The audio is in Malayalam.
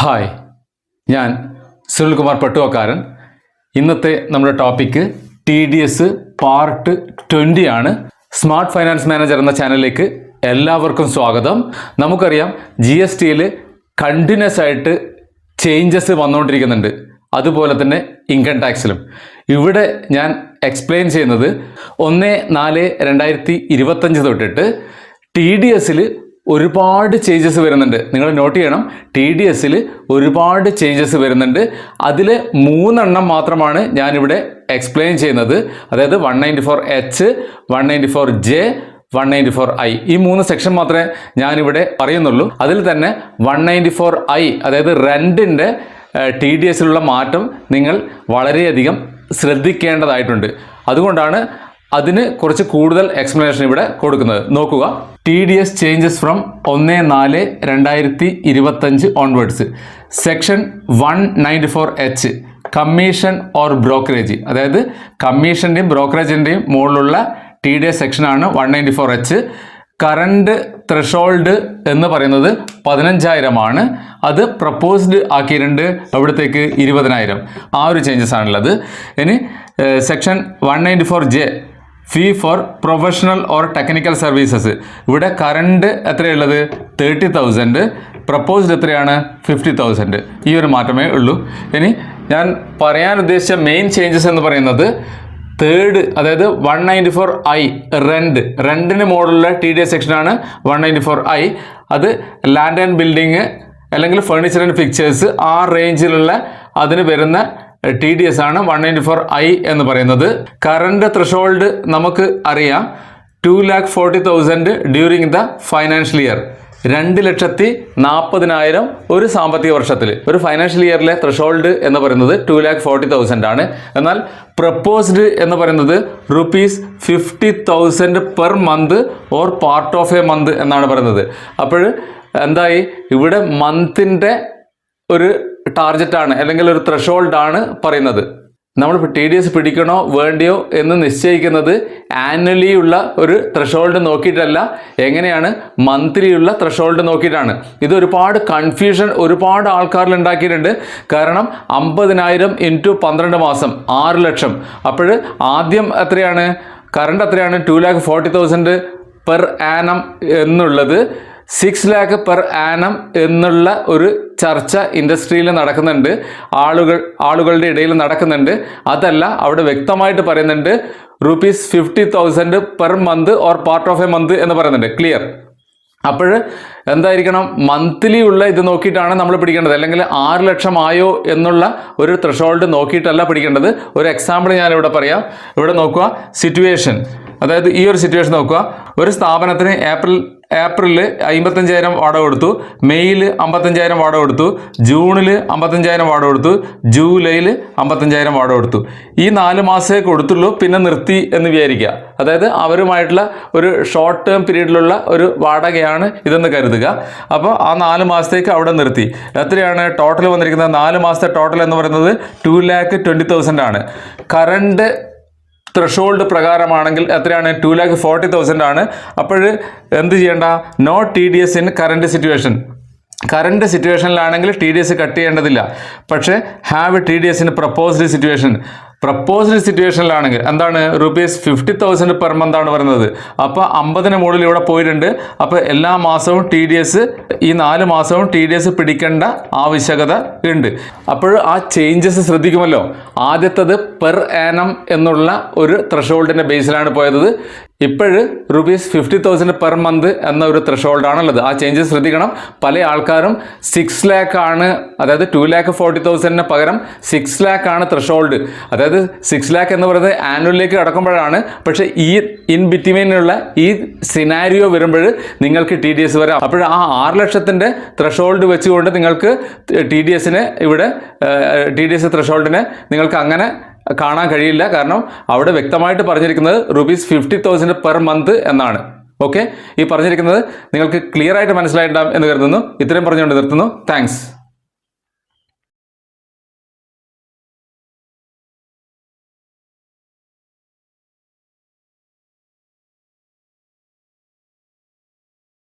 ഹായ് ഞാൻ സുനിൽകുമാർ പട്ടുവക്കാരൻ. ഇന്നത്തെ നമ്മുടെ topic T D S part twenty ആണ്. സ്മാർട്ട് ഫൈനാൻസ് മാനേജർ എന്ന ചാനലിലേക്ക് എല്ലാവർക്കും സ്വാഗതം. നമുക്കറിയാം ജി എസ് ടിയിൽ കണ്ടിന്യൂസ് ആയിട്ട് ചേഞ്ചസ് വന്നുകൊണ്ടിരിക്കുന്നുണ്ട്. അതുപോലെ തന്നെ ഇൻകം ടാക്സിലും ഇവിടെ ഞാൻ എക്സ്പ്ലെയിൻ ചെയ്യുന്നത് ഒന്ന് നാല് രണ്ടായിരത്തി ഇരുപത്തഞ്ച് തൊട്ടിട്ട് ടി ഡി എസിൽ ഒരുപാട് ചേഞ്ചസ് വരുന്നുണ്ട്. നിങ്ങൾ നോട്ട് ചെയ്യണം. ടി ഡി എസിൽ ഒരുപാട് ചേഞ്ചസ് വരുന്നുണ്ട്. അതിൽ മൂന്നെണ്ണം മാത്രമാണ് ഞാനിവിടെ എക്സ്പ്ലെയിൻ ചെയ്യുന്നത്. അതായത് one ninety four H one ninety four J one ninety four I ഈ മൂന്ന് സെക്ഷൻ മാത്രമേ ഞാനിവിടെ പറയുന്നുള്ളൂ. അതിൽ തന്നെ വൺ നയന്റി ഫോർ ഐ അതായത് റെന്റിന്റെ ടി ഡി എസിലുള്ള മാറ്റം നിങ്ങൾ വളരെയധികം ശ്രദ്ധിക്കേണ്ടതായിട്ടുണ്ട്. അതുകൊണ്ടാണ് അതിന് കുറച്ച് കൂടുതൽ എക്സ്പ്ലനേഷൻ ഇവിടെ കൊടുക്കുന്നത്. നോക്കുക. T D S changes from ഒന്ന് നാല് രണ്ടായിരത്തി ഇരുപത്തഞ്ച് onwards section one ninety four H commission or brokerage അതായത് കമ്മീഷന്റെയും ബ്രോക്കറേജിന്റെയും മുകളിലുള്ള ടി ഡി എസ് സെക്ഷനാണ് one ninety four H current threshold എന്ന് പറയുന്നത് പതിനഞ്ചായിരമാണ് അത് പ്രപ്പോസ്ഡ് ആക്കിയിട്ടുണ്ട് അവിടത്തേക്ക് ഇരുപതിനായിരം. ആ ഒരു ചേഞ്ചസ് ആണുള്ളത്. ഇനി section one ninety four J fee for professional or technical services ഇവിടെ കറണ്ട് എത്രയുള്ളത്? തേർട്ടി തൗസൻഡ് പ്രപ്പോസ്ഡ് എത്രയാണ്? ഫിഫ്റ്റി തൗസൻഡ് ഈ ഒരു മാറ്റമേ ഉള്ളൂ. ഇനി ഞാൻ പറയാൻ ഉദ്ദേശിച്ച മെയിൻ ചേഞ്ചസ് എന്ന് പറയുന്നത് തേർഡ് അതായത് one ninety four I rent റെന്റിന് മോഡലുള്ള ടി ഡി എസ് സെക്ഷനാണ് വൺ നയന്റി ഫോർ ഐ അത് ലാൻഡ് ആൻഡ് ബിൽഡിങ് അല്ലെങ്കിൽ ഫർണിച്ചർ ആൻഡ് പിക്ചേഴ്സ് ആ റേഞ്ചിലുള്ള അതിന് വരുന്ന ടി ഡി എസ് ആണ് വൺ നയന്റി ഫോർ ഐ എന്ന് പറയുന്നത്. കറണ്ട് ത്രഷോൾഡ് നമുക്ക് അറിയാം. Two lakh forty thousand during the financial year രണ്ട് ലക്ഷത്തി നാൽപ്പതിനായിരം ഒരു സാമ്പത്തിക വർഷത്തിൽ. ഒരു ഫൈനാൻഷ്യൽ ഇയറിലെ ത്രഷോൾഡ് എന്ന് പറയുന്നത് ടു ലാക്ക് ഫോർട്ടി തൗസൻഡ് ആണ്. എന്നാൽ പ്രപ്പോസ്ഡ് എന്ന് പറയുന്നത് rupees fifty thousand per month or part of a month എന്നാണ് പറയുന്നത്. അപ്പോൾ എന്തായി? ഇവിടെ മന്തിന്റെ ഒരു ടാർജറ്റാണ് അല്ലെങ്കിൽ ഒരു ത്രഷോൾഡ് ആണ് പറയുന്നത്. നമ്മളിപ്പോൾ ടി ഡി എസ് പിടിക്കണോ വേണ്ടിയോ എന്ന് നിശ്ചയിക്കുന്നത് ആനുവലി ഉള്ള ഒരു ത്രഷോൾഡ് നോക്കിയിട്ടല്ല എങ്ങനെയാണ് മന്ത്ലി ഉള്ള ത്രഷോൾഡ് നോക്കിയിട്ടാണ്. ഇത് ഒരുപാട് കൺഫ്യൂഷൻ ഒരുപാട് ആൾക്കാരിൽ ഉണ്ടാക്കിയിട്ടുണ്ട്. കാരണം അമ്പതിനായിരം ഇന്റു പന്ത്രണ്ട് മാസം ആറ് ലക്ഷം. അപ്പോൾ ആദ്യം എത്രയാണ്? കറണ്ട് എത്രയാണ്? Two lakh forty thousand per annum എന്നുള്ളത് സിക്സ് ലാക്ക് പെർ ആനം എന്നുള്ള ഒരു ചർച്ച ഇൻഡസ്ട്രിയിൽ നടക്കുന്നുണ്ട്. ആളുകൾ ആളുകളുടെ ഇടയിൽ നടക്കുന്നുണ്ട്. അതല്ല അവിടെ വ്യക്തമായിട്ട് പറയുന്നുണ്ട് rupees fifty thousand per month or part of a month എന്ന് പറയുന്നുണ്ട്. ക്ലിയർ അപ്പോൾ എന്തായിരിക്കണം? മന്ത്ലി ഉള്ള ഇത് നോക്കിയിട്ടാണ് നമ്മൾ പിടിക്കേണ്ടത്. അല്ലെങ്കിൽ ആറ് ലക്ഷം ആയോ എന്നുള്ള ഒരു ത്രഷോൾഡ് നോക്കിയിട്ടല്ല പിടിക്കേണ്ടത്. ഒരു എക്സാമ്പിൾ ഞാൻ ഇവിടെ പറയാം. ഇവിടെ നോക്കുക സിറ്റുവേഷൻ അതായത് ഈ ഒരു സിറ്റുവേഷൻ നോക്കുക. ഒരു സ്ഥാപനത്തിന് ഏപ്രിൽ ഏപ്രിലിൽ അമ്പത്തഞ്ചായിരം വാടക കൊടുത്തു മെയ്യിൽ അമ്പത്തഞ്ചായിരം വാടക കൊടുത്തു ജൂണിൽ അമ്പത്തഞ്ചായിരം വാടക കൊടുത്തു ജൂലൈയിൽ അമ്പത്തഞ്ചായിരം വാടക കൊടുത്തു. ഈ നാല് മാസമേ കൊടുത്തുള്ളൂ പിന്നെ നിർത്തി എന്ന് വിചാരിക്കുക. അതായത് അവരുമായിട്ടുള്ള ഒരു ഷോർട്ട് ടേം പീരീഡിലുള്ള ഒരു വാടകയാണ് ഇതെന്ന് കരുതുക. അപ്പോൾ ആ നാല് മാസത്തേക്ക് അവിടെ നിർത്തി. എത്രയാണ്? ടോട്ടൽ വന്നിരിക്കുന്നത് നാല് മാസത്തെ ടോട്ടൽ എന്ന് പറയുന്നത് ടു ലാക്ക് ട്വന്റി തൗസൻഡ് ആണ്. കറണ്ട് ത്രഷോൾഡ് പ്രകാരമാണെങ്കിൽ എത്രയാണ്? ടു ലാക്ക് ഫോർട്ടി തൗസൻഡ് ആണ്. അപ്പോൾ എന്ത് ചെയ്യേണ്ട? No T D S in current situation current സിറ്റുവേഷനിലാണെങ്കിൽ T D S cut ചെയ്യേണ്ടതില്ല. പക്ഷേ have T D in proposed situation proposed സിറ്റുവേഷനിലാണെങ്കിൽ എന്താണ്? Rupees fifty thousand per month ആണ് പറയുന്നത് അപ്പോൾ അമ്പതിന് മുകളിൽ ഇവിടെ പോയിട്ടുണ്ട്. അപ്പോൾ എല്ലാ മാസവും ടി ഡി എസ് ഈ നാല് മാസവും ടി ഡി എസ് പിടിക്കേണ്ട ആവശ്യകത ഉണ്ട്. അപ്പോൾ ആ ചേഞ്ചസ് ശ്രദ്ധിക്കുമല്ലോ. ആദ്യത്തത് പെർ ആനം എന്നുള്ള ഒരു ത്രഷോൾഡിന്റെ ബേസിലാണ് പോയത്. ഇപ്പോഴ് rupees fifty thousand per month എന്ന ഒരു ത്രഷോൾഡ് ആണുള്ളത്. ആ ചേഞ്ചസ് ശ്രദ്ധിക്കണം. പല ആൾക്കാരും സിക്സ് ലാക്ക് ആണ് അതായത് ടു ലാക്ക് ഫോർട്ടി തൗസൻഡിന് പകരം സിക്സ് ലാക്ക് ആണ് ത്രഷോൾഡ് അതായത് സിക്സ് ലാക്ക് എന്ന് പറയുന്നത് ആനുവലിലേക്ക് കടക്കുമ്പോഴാണ്. പക്ഷേ ഈ ഇൻ ബിറ്റ്വീനുള്ള ഈ സിനാരിയോ വരുമ്പോൾ നിങ്ങൾക്ക് ടി ഡി എസ് വരാം. അപ്പോൾ ആ ആറ് ലക്ഷത്തിന്റെ ത്രഷോൾഡ് വെച്ചുകൊണ്ട് നിങ്ങൾക്ക് ടി ഡി എസിന് ഇവിടെ ടി ഡി എസ് ത്രഷോൾഡിനെ നിങ്ങൾക്ക് അങ്ങനെ കാണാൻ കഴിയില്ല. കാരണം അവിടെ വ്യക്തമായിട്ട് പറഞ്ഞിരിക്കുന്നത് rupees fifty thousand per month എന്നാണ്. ഓക്കെ ഈ പറഞ്ഞിരിക്കുന്നത് നിങ്ങൾക്ക് ക്ലിയർ ആയിട്ട് മനസ്സിലായിട്ടുണ്ടാകും എന്ന് കരുതുന്നു. ഇത്രയും പറഞ്ഞുകൊണ്ട് നിർത്തുന്നു. താങ്ക്സ്